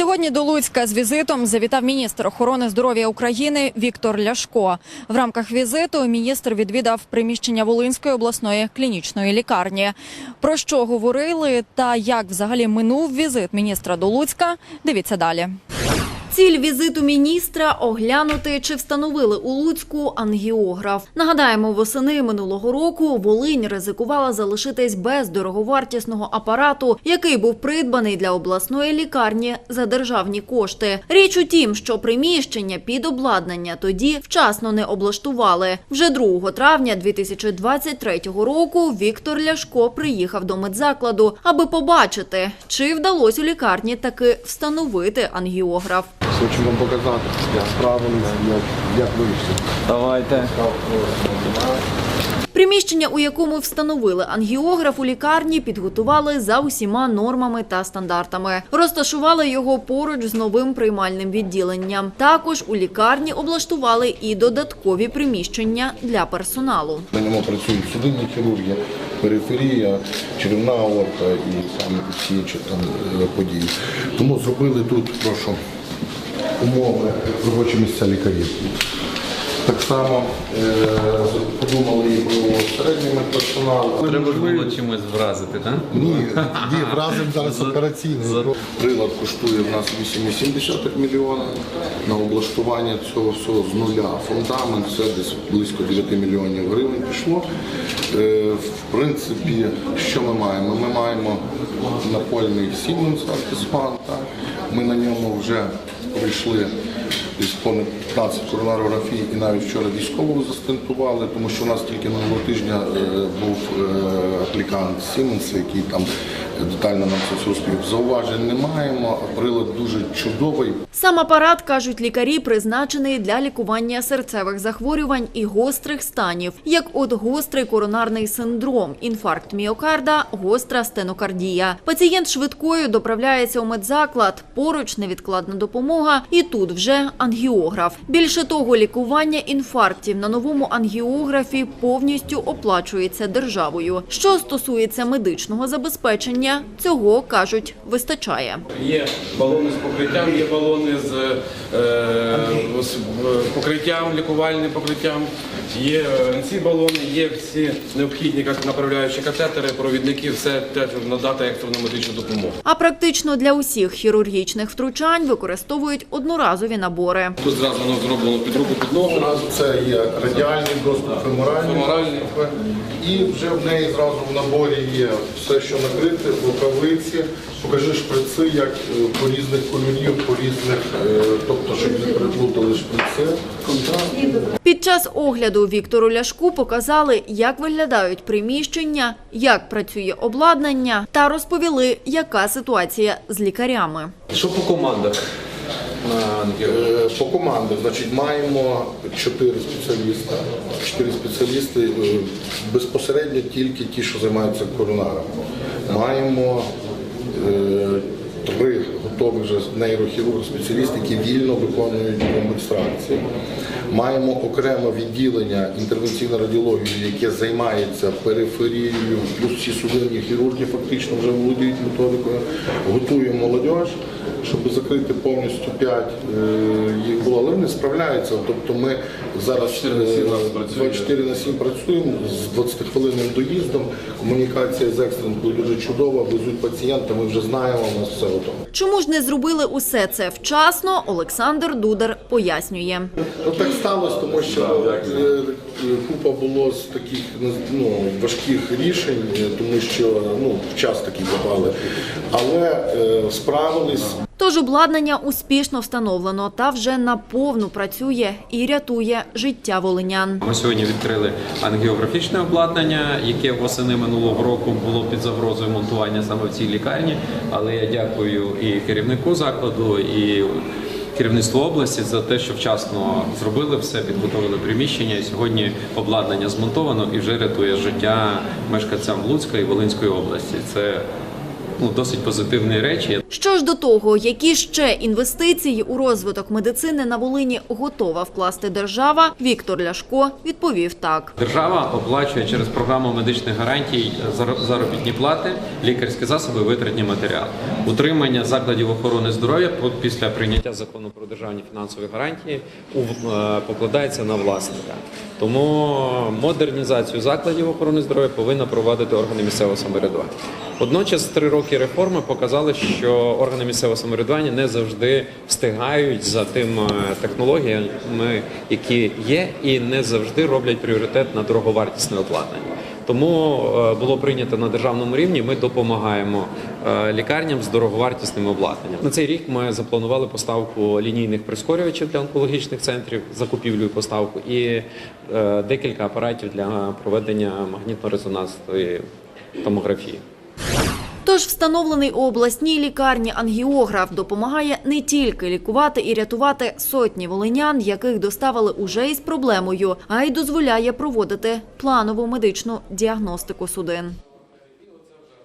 Сьогодні до Луцька з візитом завітав міністр охорони здоров'я України Віктор Ляшко. В рамках візиту міністр відвідав приміщення Волинської обласної клінічної лікарні. Про що говорили та як взагалі минув візит міністра до Луцька? Дивіться далі. Ціль візиту міністра оглянути, чи встановили у Луцьку ангіограф. Нагадаємо, восени минулого року Волинь ризикувала залишитись без дороговартісного апарату, який був придбаний для обласної лікарні за державні кошти. Річ у тім, що приміщення під обладнання тоді вчасно не облаштували. Вже 2 травня 2023 року Віктор Ляшко приїхав до медзакладу, аби побачити, чи вдалося у лікарні таки встановити ангіограф. Хочу вам показати, як справилися, як, як вийшли. Давайте. Приміщення, у якому встановили ангіограф у лікарні, підготували за усіма нормами та стандартами. Розташували його поруч з новим приймальним відділенням. Також у лікарні облаштували і додаткові приміщення для персоналу. На ньому працюють судинні хірурги, периферія, черевна аорта і всі інші там е, події. Тому зробили тут, прошу, умови робочі місця лікарів. Так само е, подумали і про середній медперсонал. Треба ж було чимось вразити, так? Ні, ні, разом зараз операційний. Прилад коштує в нас 8,7 мільйона на облаштування цього всього з нуля. Фундамент це десь близько 9 мільйонів гривень пішло. Е, В принципі, що ми маємо? Ми маємо напольний Siemens так? Ми на ньому вже пройшли десь понад 15 коронарографій і навіть вчора військового застентували, тому що у нас тільки минулого тижня е, був е, аплікант Сіменс, який там детально нам це все. Зауважень не маємо, прилад дуже чудовий. Сам апарат, кажуть лікарі, призначений для лікування серцевих захворювань і гострих станів, як от гострий коронарний синдром, інфаркт міокарда, гостра стенокардія. Пацієнт швидкою доправляється у медзаклад, поруч невідкладна допомога, і тут вже ангіограф. Більше того, лікування інфарктів на новому ангіографі повністю оплачується державою. Що стосується медичного забезпечення, цього кажуть вистачає. Є балони з покриттям, є балони з, е, з покриттям, лікувальним покриттям, є е, ці балони, є всі необхідні як направляючі катетери, провідники, все теж надати екстрену медичну допомогу. А практично для усіх хірургічних втручань використовують одноразові набори. Тут зразу воно зроблено під руку, під ногу. Це є радіальний доступ, феморальний. Феморальний. І вже в неї зразу в наборі є все, що накрите, рукавиці. Покажи шприци, як е, по різних кольорів, по різних, е, тобто, щоб не переплутали шприци. Під час огляду Віктору Ляшку показали, як виглядають приміщення, як працює обладнання, та розповіли, яка ситуація з лікарями. Що по командах? Е, По команді, значить, маємо чотири спеціаліста. Чотири спеціалісти е, безпосередньо тільки ті, що займаються коронаром. Маємо е, три готових вже нейрохірург спеціалісти, які вільно виконують комбекстракції. Маємо окреме відділення інтервенційної радіології, яке займається периферією, плюс всі судинні хірурги фактично вже володіють методикою. Закрити повністю 5 їх було, але вони справляються. Тобто ми зараз 24 на 7 е, працюємо. 24 на 7 працюємо з 20-хвилинним доїздом. Комунікація з екстренкою дуже чудова, везуть пацієнта, ми вже знаємо, у нас все готово. Чому ж не зробили усе це вчасно? Олександр Дудар пояснює. Ну так сталося, тому що е, е, купа було з таких ну, важких рішень, е, тому що ну, в час такий попали. Але е, справились. Тож обладнання успішно встановлено та вже наповну працює і рятує життя волинян. Ми сьогодні відкрили ангіографічне обладнання, яке восени минулого року було під загрозою монтування саме в цій лікарні. Але я дякую і керівнику закладу, і керівництву області за те, що вчасно зробили все, підготовили приміщення. І сьогодні обладнання змонтовано і вже рятує життя мешканцям Луцька і Волинської області. Це ну, досить позитивні речі. Що ж до того, які ще інвестиції у розвиток медицини на Волині готова вкласти держава, Віктор Ляшко відповів так. Держава оплачує через програму медичних гарантій зар- заробітні плати, лікарські засоби, витратні матеріали. Утримання закладів охорони здоров'я після прийняття закону про державні фінансові гарантії е, покладається на власника. Тому модернізацію закладів охорони здоров'я повинна проводити органи місцевого самоврядування. Водночас три роки реформи показали, що органи місцевого самоврядування не завжди встигають за тими технологіями, які є, і не завжди роблять пріоритет на дороговартісне обладнання. Тому е, було прийнято на державному рівні. Ми допомагаємо е, лікарням з дороговартісним обладнанням. На цей рік ми запланували поставку лінійних прискорювачів для онкологічних центрів, закупівлю і поставку, і е, декілька апаратів для проведення магнітно-резонансної томографії. Тож встановлений у обласній лікарні ангіограф допомагає не тільки лікувати і рятувати сотні волинян, яких доставили уже із проблемою, а й дозволяє проводити планову медичну діагностику судин.